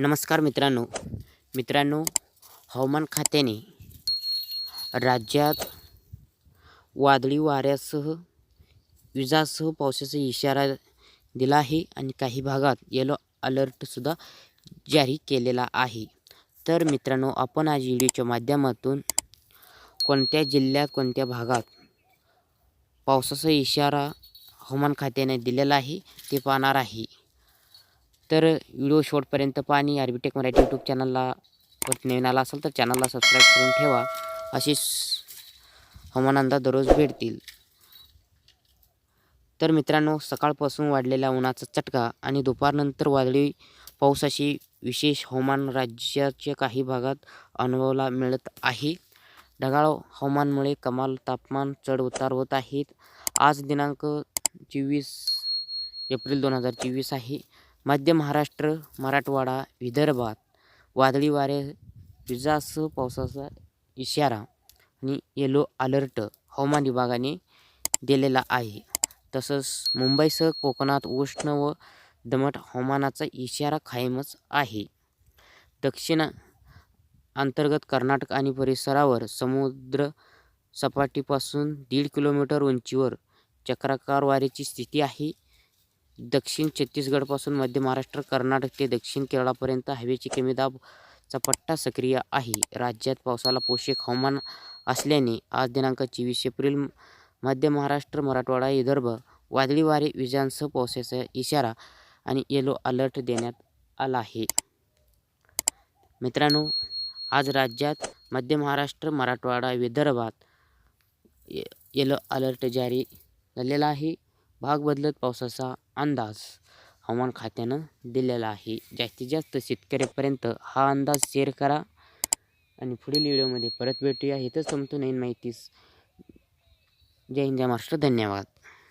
नमस्कार मित्रांनो. मित्रांनो हवामान खात्याने राज्यात वादळी वाऱ्यासह विजासह पावसाचा इशारा दिला आहे आणि काही भागात येलो अलर्टसुद्धा जारी केलेला आहे. तर मित्रांनो आपण आज व्हिडिओच्या माध्यमातून कोणत्या जिल्ह्यात कोणत्या भागात पावसाचा इशारा हवामान खात्याने दिलेला आहे ते पाहणार आहे. तर व्हिडिओ शॉर्टपर्यंत पाणी आर बी मराठी यूट्यूब चॅनलला परत नवीन आला असेल तर चॅनलला सबस्क्राईब करून ठेवा. असे हवामान अंदाज दररोज भेटतील. तर मित्रांनो सकाळपासून वाढलेल्या उन्हाचा चटका आणि दुपारनंतर वादळी अशी विशेष हवामान राज्याच्या काही भागात अनुभवाला मिळत आहे. ढगाळ हवामानमुळे कमाल तापमान चढ उतार होत आहेत आज दिनांक चोवीस एप्रिल दोन हजार चोवीस आहे. मध्य महाराष्ट्र मराठवाडा विदर्भात वादळी वारे विजासह पावसाचा इशारा आणि येलो अलर्ट हवामान विभागाने दिलेला आहे. तसंच मुंबईसह कोकणात उष्ण व दमट हवामानाचा इशारा कायमच आहे. दक्षिण अंतर्गत कर्नाटक आणि परिसरावर समुद्र सपाटीपासून दीड किलोमीटर उंचीवर चक्राकार वाऱ्याची स्थिती आहे. दक्षिण छत्तीसगडपासून मध्य महाराष्ट्र कर्नाटक ते दक्षिण केरळापर्यंत हवेची कमी दाबचा पट्टा सक्रिय आहे. राज्यात पावसाला पोषक हवामान असल्याने आज दिनांक चोवीस एप्रिल मध्य महाराष्ट्र मराठवाडा विदर्भ वादळी वारे विजांसह पावसाचा इशारा आणि येलो अलर्ट देण्यात आला आहे. मित्रांनो आज राज्यात मध्य महाराष्ट्र मराठवाडा विदर्भात येलो अलर्ट जारी झालेला आहे. भाग बदलत पावसाचा अंदाज हवामान खात्यानं दिलेला आहे. जास्तीत जास्त शेतकऱ्यापर्यंत हा अंदाज शेअर करा. आणि पुढील व्हिडिओमध्ये परत भेटूया. इथंच संपतो नवीन माहितीस जय हिंद जय महाराष्ट्र. धन्यवाद.